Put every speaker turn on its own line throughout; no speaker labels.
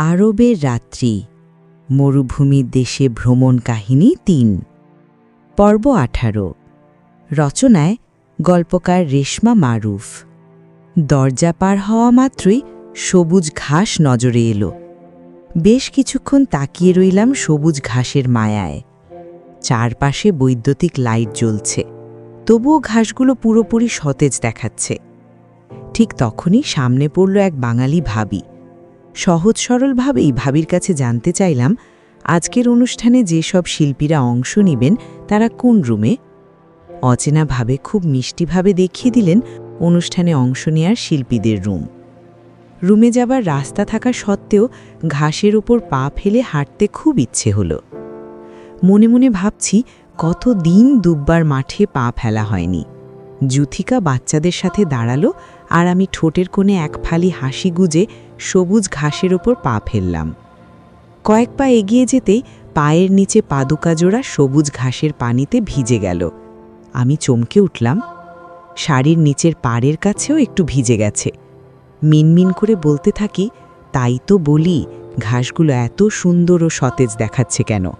আরবের রাত্রি মরুভূমির দেশে ভ্রমণ কাহিনী তিন। পর্ব আঠারো। রচনায় গল্পকার রেশমা মারুফ। দরজা পার হওয়া মাত্রই সবুজ ঘাস নজরে এলো। বেশ কিছুক্ষণ তাকিয়ে রইলাম সবুজ ঘাসের মায়ায়। চারপাশে বৈদ্যুতিক লাইট জ্বলছে। তবুও ঘাসগুলো পুরোপুরি সতেজ দেখাচ্ছে। ঠিক তখনই সামনে পড়ল এক বাঙালি ভাবি। সহজ সরলভাবেই ভাবির কাছে জানতে চাইলাম, আজকের অনুষ্ঠানে যেসব শিল্পীরা অংশ নেবেন, তারা কোন রুমে? অচেনাভাবে খুব মিষ্টিভাবে দেখিয়ে দিলেন অনুষ্ঠানে অংশ নেয়ার শিল্পীদের রুম। রুমে যাবার রাস্তা থাকা সত্ত্বেও ঘাসের ওপর পা ফেলে হাঁটতে খুব ইচ্ছে হলো। মনে মনে ভাবছি কত দিন দুব্বার মাঠে পা ফেলা হয়নি। জুথিকা বাচ্চাদের সাথে দাঁড়াল আর আমি ঠোঁটের কোণে এক ফালি হাসি গুজে সবুজ ঘাসের ওপর পা ফেললাম। কয়েক পা এগিয়ে যেতেই পায়ের নিচে পাদুকাজোড়া সবুজ ঘাসের পানিতে ভিজে গেল। আমি চমকে উঠলাম। শাড়ির নিচের পাড়ের কাছেও একটু ভিজে গেছে। মিনমিন করে বলতে থাকি, তাই তো বলি, ঘাসগুলো এত সুন্দর ও সতেজ দেখাচ্ছে কেন?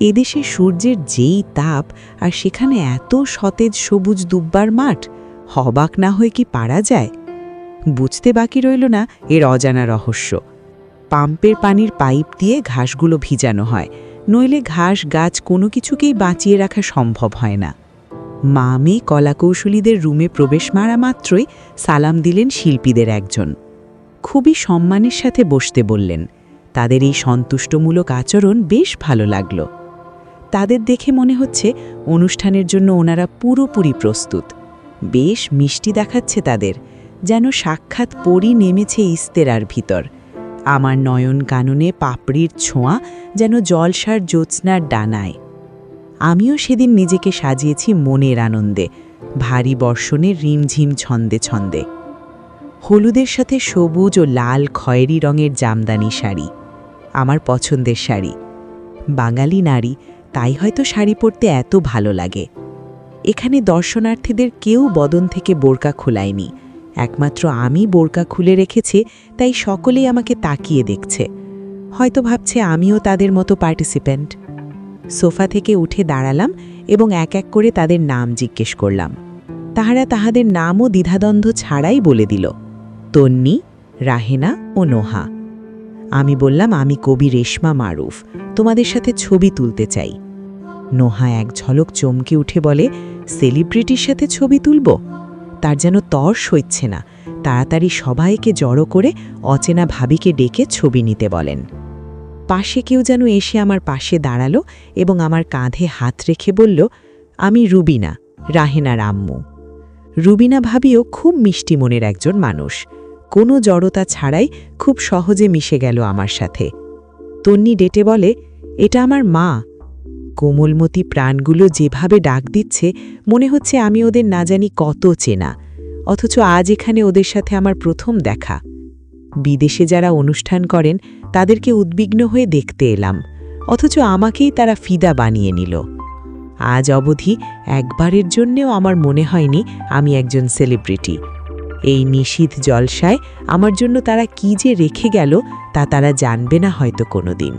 এদেশে সূর্যের যেই তাপ আর সেখানে এত সতেজ সবুজ দুব্বার মাঠ, হবাক না হয়ে কি পারা যায়? বুঝতে বাকি রইল না এর অজানা রহস্য। পাম্পের পানির পাইপ দিয়ে ঘাসগুলো ভিজানো হয়, নইলে ঘাস গাছ কোনো কিছুকেই বাঁচিয়ে রাখা সম্ভব হয় না। মা মেয়ে কলাকৌশলীদের রুমে প্রবেশ মারা মাত্রই সালাম দিলেন শিল্পীদের একজন। খুবই সম্মানের সাথে বসতে বললেন। তাদের এই সন্তুষ্টমূলক আচরণ বেশ ভালো লাগল। তাদের দেখে মনে হচ্ছে অনুষ্ঠানের জন্য ওনারা পুরোপুরি প্রস্তুত। বেশ মিষ্টি দেখাচ্ছে তাদের। যেন সাক্ষাৎ পরি নেমেছে ইস্তেরার ভিতর। আমার নয়ন কাননে পাপড়ির ছোঁয়া যেন জলসার জ্যোৎস্নার ডানায়। আমিও সেদিন নিজেকে সাজিয়েছি মনের আনন্দে, ভারী বর্ষণের রিমঝিম ছন্দে ছন্দে। হলুদের সাথে সবুজ ও লাল খয়েরি রঙের জামদানি শাড়ি, আমার পছন্দের শাড়ি। বাঙালি নারী, তাই হয়তো শাড়ি পরতে এত ভালো লাগে। এখানে দর্শনার্থীদের কেউ বদন থেকে বোরকা খোলায়নি একমাত্র আমি বোরকা খুলে রেখেছি, তাই সকলেই আমাকে তাকিয়ে দেখছে। হয়তো ভাবছে আমিও তাদের মতো পার্টিসিপেন্ট। সোফা থেকে উঠে দাঁড়ালাম এবং এক এক করে তাদের নাম জিজ্ঞেস করলাম। তাহারা তাহাদের নামও দ্বিধাদ্বন্দ্ব ছাড়াই বলে দিল, তন্নি, রাহেনা ও নোহা। আমি বললাম, আমি কবি রেশমা মারুফ, তোমাদের সাথে ছবি তুলতে চাই। নোহা এক ঝলক চমকে উঠে বলে, সেলিব্রিটির সাথে ছবি তুলব? তার যেন তর সইচ্ছে না। তাড়াতাড়ি সবাইকে জড়ো করে অচেনা ভাবিকে ডেকে ছবি নিতে বলেন। পাশে কেউ যেন এসে আমার পাশে দাঁড়াল এবং আমার কাঁধে হাত রেখে বলল, আমি রুবিনা, রাহেনার আম্মু। রুবিনা ভাবিও খুব মিষ্টি মনের একজন মানুষ। কোনো জড়তা ছাড়াই খুব সহজে মিশে গেল আমার সাথে। তন্নি ডেটে বলে, এটা আমার মা কোমলমতি প্রাণগুলো যেভাবে ডাক দিচ্ছে, মনে হচ্ছে আমি ওদের না জানি কত চেনা। অথচ আজ এখানে ওদের সাথে আমার প্রথম দেখা। বিদেশে যারা অনুষ্ঠান করেন, তাদেরকে উদ্বিগ্ন হয়ে দেখতে এলাম। অথচ আমাকেই তারা ফিদা বানিয়ে নিল। আজ অবধি একবারের জন্যেও আমার মনে হয়নি আমি একজন সেলিব্রিটি। এই নিশীথ জলসায় আমার জন্য তারা কি যে রেখে গেল, তা তারা জানবে না হয়তো কোনোদিন।